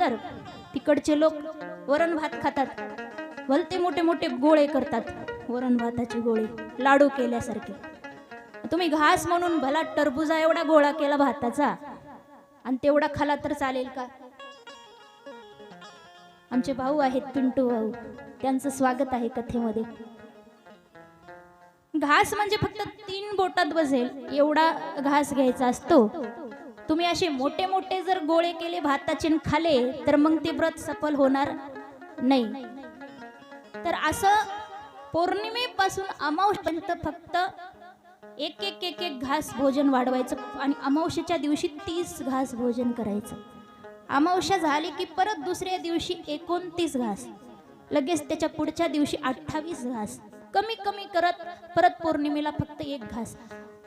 केल्यानंतर तिकडचे लोक वरण भात खातात. भलते मोठे मोठे गोळे करतात. वरण भाताचे गोळे लाडू केल्यासारखे. तुम्ही घास म्हणून भला टरबुजा एवढा गोळा केला भाताचा. आणि तेवढा खाला तर चालेल का? आमचे भाऊ आहेत पिंटू भाऊ. त्यांचं स्वागत आहे कथेमध्ये. घास म्हणजे फक्त तीन बोटात बसेल. एवढा घास घ्यायचा असतो. तुम्ही असे मोठे मोठे जर गोळे केले भाताचे खाले तर मग ते व्रत सफल होणार नाही. तर असं पौर्णिमेपासून अमावशपर्यंत फक्त एक एक एक एक घास भोजन वाढवायचं आणि अमावशेच्या दिवशी तीस घास भोजन करायचं. अमावस्या झाली की परत दुसऱ्या दिवशी एकोणतीस घास लगेच त्याच्या पुढच्या दिवशी अठ्ठावीस घास. कमी कमी करत परत पौर्णिमेला फक्त एक घास.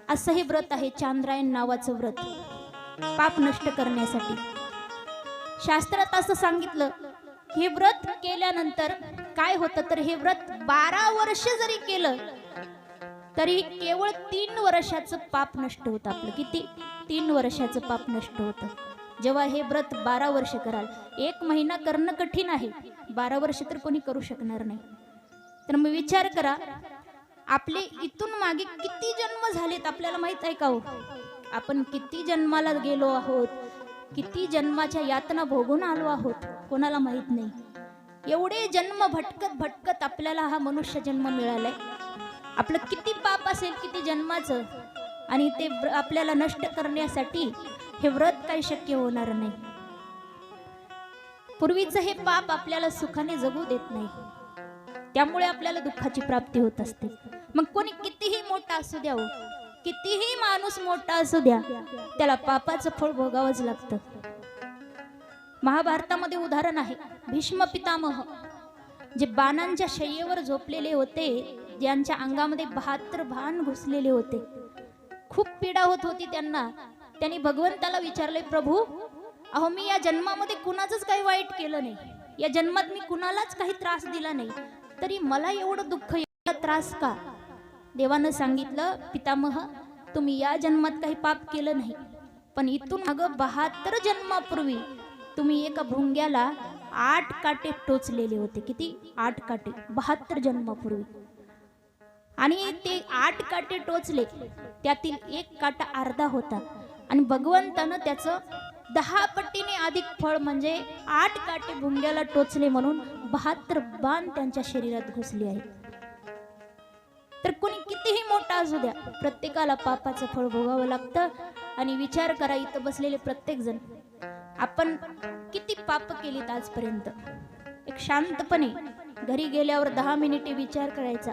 असं हे व्रत आहे चांद्रायण नावाचं व्रत. पाप नष्ट करण्यासाठी. शास्त्रात असं सांगितलं हे व्रत केल्यानंतर काय होतं? तर हे व्रत बारा वर्ष जरी केलं तरी केवळ तीन वर्षाचं पाप नष्ट होतं आपलं. किती? तीन वर्षाचं पाप नष्ट होतं. जेव्हा हे व्रत बारा वर्ष कराल एक महिना करणं कठीण आहे. बारा वर्ष तर कोणी करू शकणार नाही. तर मग विचार करा आपले इथून मागे किती जन्म झालेत आपल्याला माहीत आहे का हो? आपण किती जन्माला गेलो आहोत किती जन्माच्या यातना भोगून आलो आहोत कोणाला माहीत नाही. एवढे जन्म भटकत भटकत आपल्याला हा मनुष्य जन्म मिळालाय. आपलं किती पाप असेल किती जन्माचं आणि ते आपल्याला नष्ट करण्यासाठी हे व्रत काही शक्य होणार नाही. पूर्वीचं हे पाप आपल्याला सुखाने जगू देत नाही. त्यामुळे आपल्याला दुःखाची प्राप्ती होत असते. मग कोणी कितीही मोठा असू द्यावं हो, कितीही माणूस मोठा असू द्या त्याला पापाचं फळ भोगावंच लागतं. महाभारतामध्ये उदाहरण आहे भीष्म पितामह जे बाणांच्या शय्येवर झोपलेले होते ज्यांच्या अंगामध्ये बहात्तर भान घुसलेले होते. खूप पीडा होत होती त्यांना. त्यांनी भगवंताला विचारले प्रभू अहो मी या जन्मामध्ये कुणाचंच काही वाईट केलं नाही. या जन्मात मी कुणालाच काही त्रास दिला नाही. तरी मला एवढं दुःख एवढा त्रास का? देवानं सांगितलं पितामह तुम्ही या जन्मात काही पाप केलं नाही. पण इथून अगं बहात्तर जन्मापूर्वी तुम्ही एका भुंग्याला आठ काटे टोचलेले होते. किती? आठ काटे. बहात्तर जन्मापूर्वी. आणि ते आठ काटे टोचले. त्यातील एक काटा अर्धा होता. आणि भगवंतानं त्याचं दहा पट्टीने अधिक फळ म्हणजे आठ काटे भुंग्याला टोचले म्हणून बहात्तर बाण त्यांच्या शरीरात घुसले आहेत. तर कोणी कितीही मोठा असू द्या प्रत्येकाला पापाचं फळ भोगावं लागतं आणि विचार करा इथं बसलेले प्रत्येक जण आपण किती पाप केलीत आजपर्यंत? एक शांतपणे घरी गेल्यावर दहा मिनिटे विचार करायचा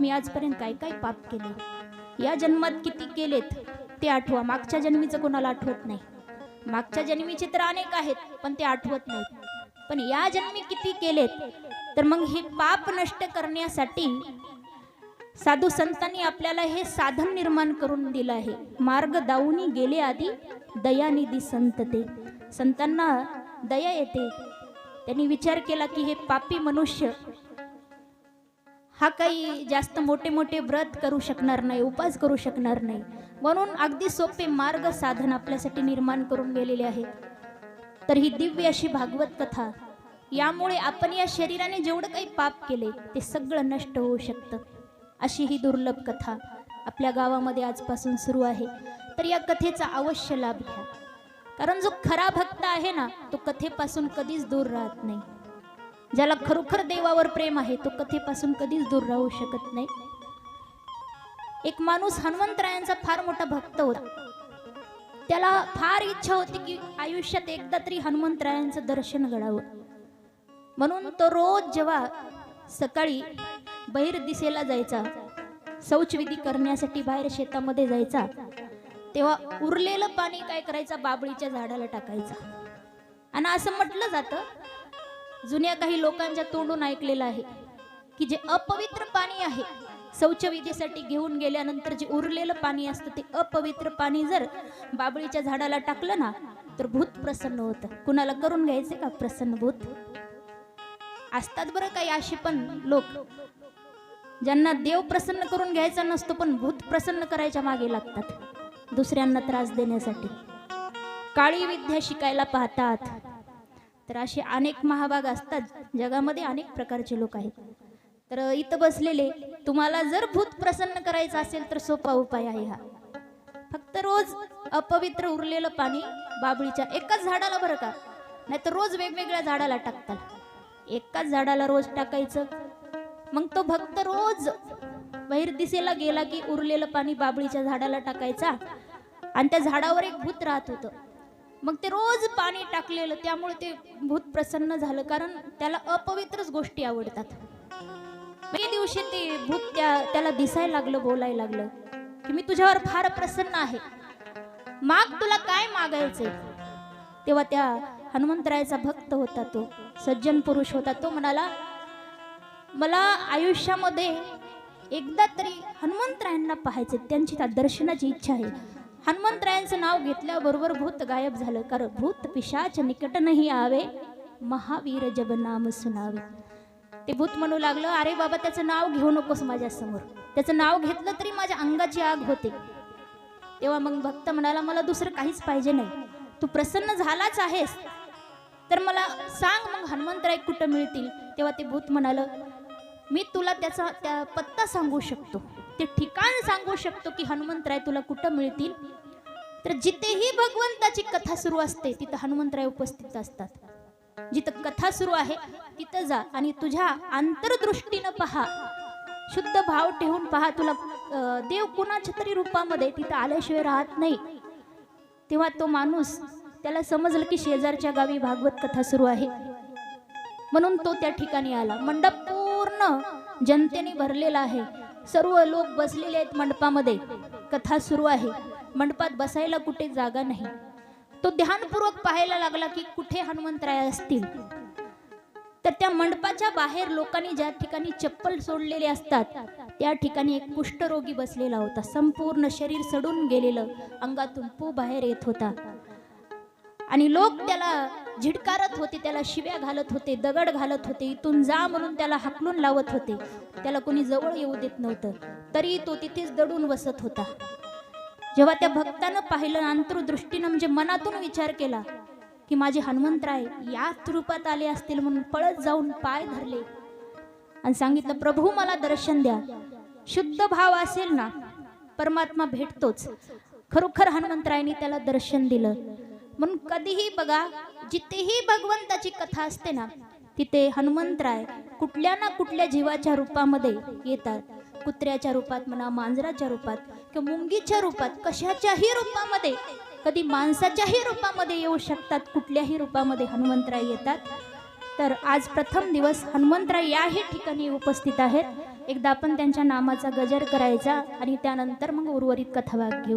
मी आजपर्यंत काय काय पाप केले? या जन्मात किती केलेत ते आठवा. मागच्या जन्मीचं कोणाला आठवत नाही? मागच्या जन्मीचे तर अनेक आहेत पण ते आठवत नाहीत. पण या जन्मी किती केलेत तर मग हे पाप नष्ट करण्यासाठी साधू संतांनी आपल्याला हे साधन निर्माण करून दिलं आहे. मार्ग दाऊनी गेले आधी दयानिधी संत ते. संतांना दया येते. त्यांनी विचार केला की हे पापी मनुष्य हा काही जास्त मोठे मोठे व्रत करू शकणार नाही उपास करू शकणार नाही. म्हणून अगदी सोपे मार्ग साधन आपल्यासाठी निर्माण करून गेलेले आहेत. तर ही दिव्य अशी भागवत कथा. यामुळे आपण या शरीराने जेवढं काही पाप केले ते सगळं नष्ट होऊ शकतं. अशी ही दुर्लभ कथा आपल्या गावामध्ये आजपासून सुरू आहे. तर या कथेचा अवश्य लाभ घ्या. कारण जो खरा भक्त आहे ना तो कथेपासून कधीच दूर राहत नाही. ज्याला खरोखर देवावर प्रेम आहे तो कथेपासून कधीच दूर राहू शकत नाही. एक माणूस हनुमंतरायांचा फार मोठा भक्त होता. त्याला फार इच्छा होती की आयुष्यात एकदा तरी हनुमंतरायांचं दर्शन घडावं. म्हणून तो रोज जेव्हा सकाळी बहिर दिसेला जायचा. शौचविधी करण्यासाठी बाहेर शेतामध्ये जायचा. तेव्हा उरलेलं पाणी काय करायचं? बाबळीच्या झाडाला टाकायचा. आणि असं म्हटलं जातं जुन्या काही लोकांच्या तोंडून ऐकलेलं आहे की जे अपवित्र पाणी आहे शौचविधीसाठी घेऊन गेल्यानंतर जे उरलेलं पाणी असतं ते अपवित्र पाणी जर बाबळीच्या झाडाला टाकलं ना तर भूत प्रसन्न होतं. कुणाला करून घ्यायचे का? प्रसन्न भूत. असतात बरं काही अशी पण लोक. ज्यांना देव प्रसन्न करून घ्यायचा नसतो पण भूत प्रसन्न करायच्या मागे लागतात. दुसऱ्यांना त्रास देण्यासाठी. काळी विद्या शिकायला पाहतात. तर असे अनेक महाभाग असतात. जगामध्ये अनेक प्रकारचे लोक आहेत. तर इथं बसलेले तुम्हाला जर भूत प्रसन्न करायचं असेल तर सोपा उपाय आहे हा. फक्त रोज अपवित्र उरलेलं पाणी बाबळीच्या एकाच झाडाला बरं का? नाही तर रोज वेगवेगळ्या झाडाला टाकतात. एकाच झाडाला रोज टाकायचं मग तो भक्त रोज बाहेर दिसेला गेला की उरलेलं पाणी बाबळीच्या झाडाला टाकायचा. आणि त्या झाडावर एक भूत राहत होतं. मग ते रोज पाणी टाकलेलं त्यामुळे ते भूत प्रसन्न झालं. कारण त्याला अपवित्रच गोष्टी आवडतात. मी दिवशी ते भूत त्या त्याला दिसायला लागलं बोलायला लागलं की मी तुझ्यावर फार प्रसन्न आहे. माग तुला काय मागायचंय? तेव्हा त्या हनुमंतरायाचा भक्त होता तो सज्जन पुरुष होता तो म्हणाला मला आयुष्यामध्ये एकदा तरी हनुमंतरायांना पाहायचे त्यांची त्या दर्शनाची इच्छा आहे. हनुमंतरायांचं नाव घेतल्याबरोबर भूत गायब झालं. कारण भूत पिशाच निकट नाही आवे. महावीर जब नाम सुनावे. ते भूत म्हणू लागलं अरे बाबा त्याचं नाव घेऊ नकोस माझ्यासमोर. त्याचं नाव घेतलं तरी माझ्या अंगाची आग होते. तेव्हा मग भक्त म्हणाला मला दुसरं काहीच पाहिजे नाही. तू प्रसन्न झालाच आहेस. तर मला सांग मग हनुमंतराय कुठं मिळतील. तेव्हा ते भूत म्हणालं मी तुला त्याचा त्या पत्ता सांगू शकतो. ते ठिकाण सांगू शकतो की हनुमंतराय तुला कुठं मिळतील. तर जिथेही भगवंताची कथा सुरू असते तिथं हनुमंतराय उपस्थित असतात. जिथं कथा सुरू आहे तिथं जा आणि तुझ्या आंतरदृष्टीनं पहा. शुद्ध भाव ठेवून पहा तुला देव कुणाच्या तरी रूपामध्ये तिथं आल्याशिवाय राहत नाही. तेव्हा तो माणूस त्याला समजलं की शेजारच्या गावी भागवत कथा सुरू आहे. म्हणून तो त्या ठिकाणी आला. मंडप पूर्ण जनतेने भरलेला आहे. सर्व लोक बसलेले आहेत मंडपामध्ये. कथा सुरू आहे. मंडपात बसायला कुठे जागा नाही. तो ध्यानपूर्वक पाहायला लागला की कुठे हनुमंतराय असतील. तर त्या मंडपाच्या बाहेर लोकांनी ज्या ठिकाणी चप्पल सोडलेले असतात त्या ठिकाणी एक कुष्ठरोगी बसलेला होता. संपूर्ण शरीर सडून गेलेलं अंगातून पू बाहेर येत होता. आणि लोक त्याला झिडकारत होते त्याला शिव्या घालत होते दगड घालत होते इथून जा म्हणून त्याला हाकलून लावत होते. त्याला कोणी जवळ येऊ देत नव्हतं. तरी तो तिथेच दडून बसत होता. जेव्हा त्या भक्तानं पाहिलं अंतर्दृष्टीनं म्हणजे मनातून विचार केला की माझे हनुमंतराय याच रूपात आले असतील म्हणून पळत जाऊन पाय धरले. आणि सांगितलं प्रभू मला दर्शन द्या. शुद्ध भाव असेल ना परमात्मा भेटतोच. खरोखर हनुमंतरायने त्याला दर्शन दिलं. म्हणून कधीही बघा जिथेही भगवंताची कथा असते ना तिथे हनुमंतराय कुठल्या ना कुठल्या जीवाच्या रूपामध्ये येतात. कुत्र्याच्या रूपात म्हणा मांजराच्या रूपात किंवा मुंगीच्या रूपात कशाच्याही रूपामध्ये कधी माणसाच्याही रूपामध्ये येऊ शकतात कुठल्याही रूपामध्ये हनुमंतराय येतात. तर आज प्रथम दिवस हनुमंतराय याही ठिकाणी उपस्थित आहेत. एकदा आपण त्यांच्या नामाचा गजर करायचा आणि त्यानंतर मग उर्वरित कथाभाग घेऊ